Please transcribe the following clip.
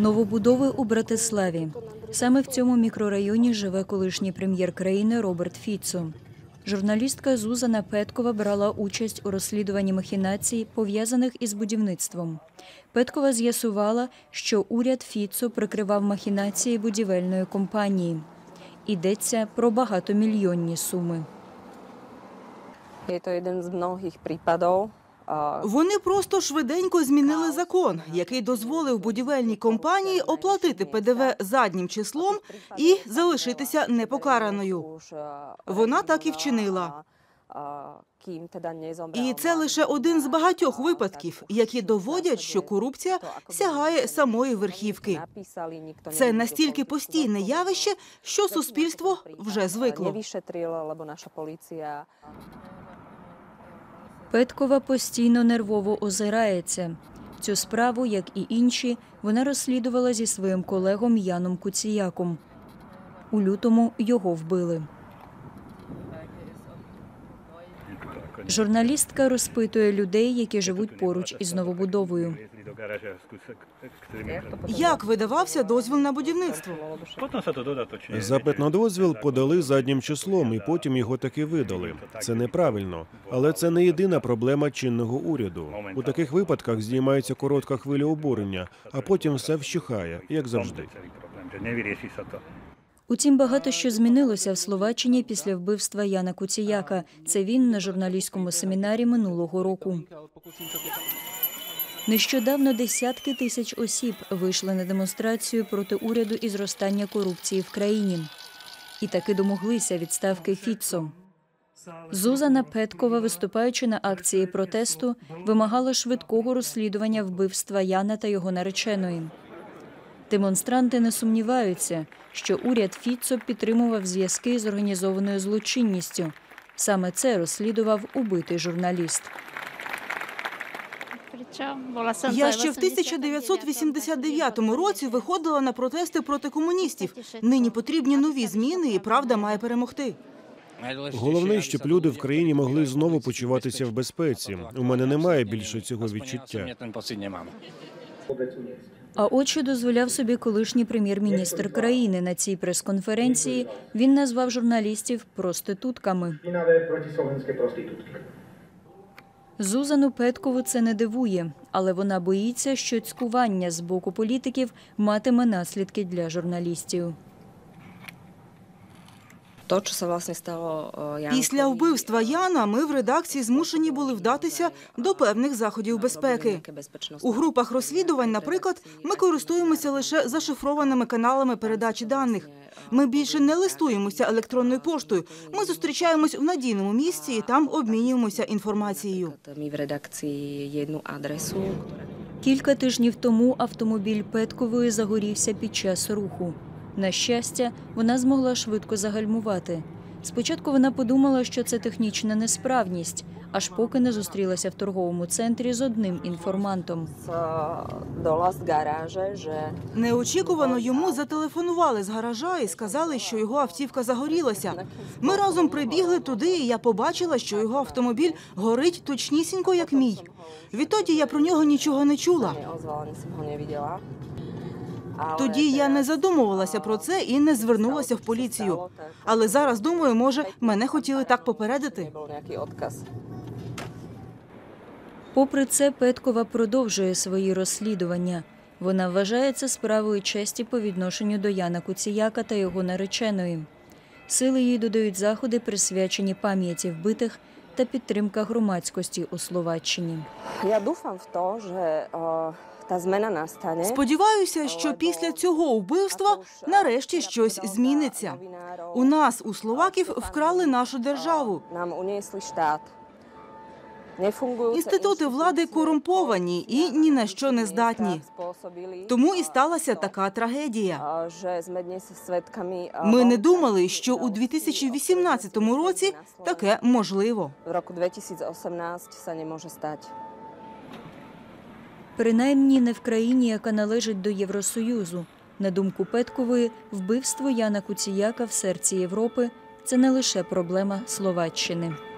Новобудови у Братиславі. Саме в цьому мікрорайоні живе колишній прем'єр країни Роберт Фіцо. Журналістка Зузана Петкова брала участь у розслідуванні махінацій, пов'язаних із будівництвом. Петкова з'ясувала, що уряд Фіцо прикривав махінації будівельної компанії. Йдеться про багатомільйонні суми. Jeden z mnohých prípadov. a Вони просто швиденько змінили закон, який дозволив будівельній компанії оплатити ПДВ заднім числом і залишитися непокараною. Вона так і вчинила. І це лише один з багатьох випадків, які доводять, що корупція сягає самої верхівки. Це настільки постійне явище, що суспільство вже звикло. Петкова постійно нервово озирається. Цю справу, як і інші, вона розслідувала зі своїм колегом Яном Куціяком. У лютому його вбили. Журналістка розпитує людей, які живуть поруч із новобудовою. Як видавався дозвіл на будівництво? Потім це. Запит на дозвіл подали заднім числом, і потім його таки видали. Це неправильно, але це не єдина проблема чинного уряду. У таких випадках здіймається коротка хвиля обурення, а потім все вщухає, як завжди. Утім, багато що змінилося в Словаччині після вбивства Яна Куціяка. Це він на журналістському семінарі минулого року. Нещодавно десятки тисяч осіб вийшли на демонстрацію проти уряду і зростання корупції в країні. І таки домоглися відставки Фіцо. Зузана Петкова, виступаючи на акції протесту, вимагала швидкого розслідування вбивства Яна та його нареченої. Демонстранти не сумніваються, що уряд Фіцо підтримував зв'язки з організованою злочинністю. Саме це розслідував убитий журналіст. Я ще в 1989 році виходила на протести проти комуністів. Нині потрібні нові зміни, і правда має перемогти. Головне, щоб люди в країні могли знову почуватися в безпеці. У мене немає більше цього відчуття. А от що дозволяв собі колишній прем'єр-міністр країни на цій прес-конференції, він назвав журналістів проститутками. Зузану Петкову це не дивує, але вона боїться, що цькування з боку політиків матиме наслідки для журналістів. То, що це власне стало е, Після вбивства Яна ми в редакції змушені були вдатися до певних заходів безпеки. У групах розслідувань, наприклад, ми користуємося лише зашифрованими каналами передачі даних. Ми більше не листуємося електронною поштою. Ми зустрічаємось в надійному місці і там обмінюємося інформацією. Ми в редакції одну адресу, Кілька тижнів тому автомобіль Петкової загорівся під час руху. На щастя, вона змогла швидко загальмувати. Спочатку вона подумала, що це технічна несправність, аж поки не зустрілася в торговому центрі з одним інформантом. Неочікувано йому зателефонували з гаража і сказали, що його автівка загорілася. Ми разом прибігли туди, і я побачила, що його автомобіль горить точнісінько, як мій. Відтоді я про нього нічого не чула. Тоді я не задумувалася про це і не звернулася в поліцію. Але зараз думаю, може, мене хотіли так попередити. Попри це, Петкова продовжує свої розслідування. Вона вважає це справою честі по відношенню до Яна Куціяка та його нареченої. Сили їй додають заходи, присвячені пам'яті вбитих та підтримка громадськості у Словаччині. Я dúfam в то, що та зміна настане. Сподіваюся, що після цього вбивства нарешті щось зміниться. У нас, у словаків, вкрали нашу державу. Нам унесли штат. Інститути влади корумповані і ні на що не здатні. Тому і сталася така трагедія. Ми не думали, що у 2018 році таке можливо. В року 2018 sa nemôže stať. Принаймні не в країні, яка належить до Євросоюзу. На думку Петкової, вбивство Яна Куціяка в серці Європи це не лише проблема Словаччини.